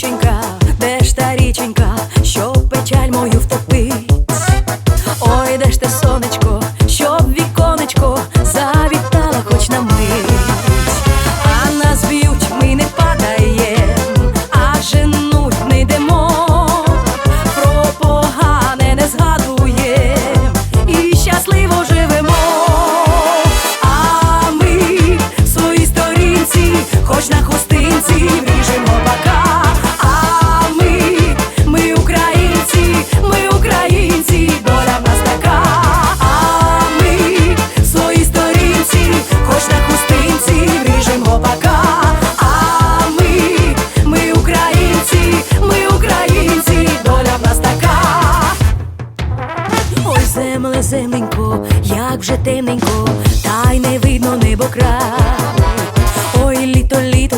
дівченька. зеленько, як вже темненько, та й не видно небо край. Ой, літо, літо.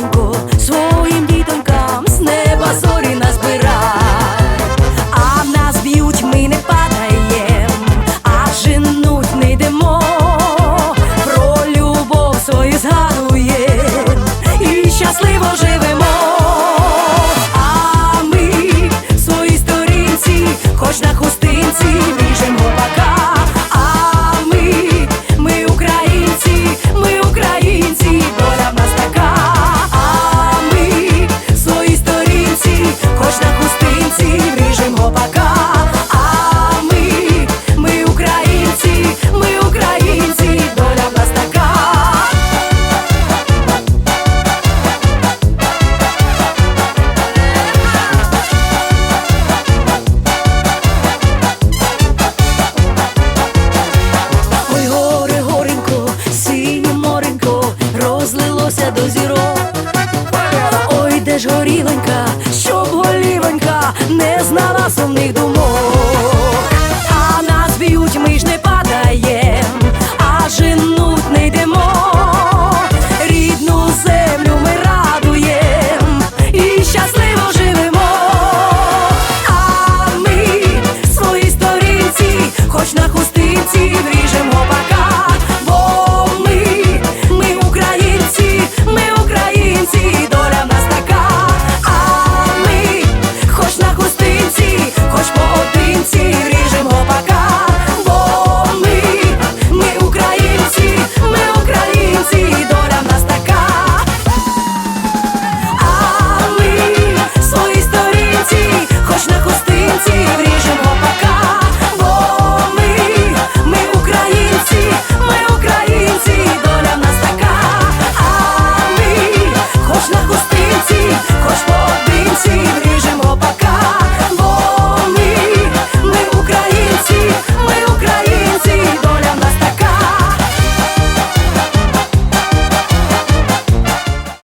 пальці вріжемо.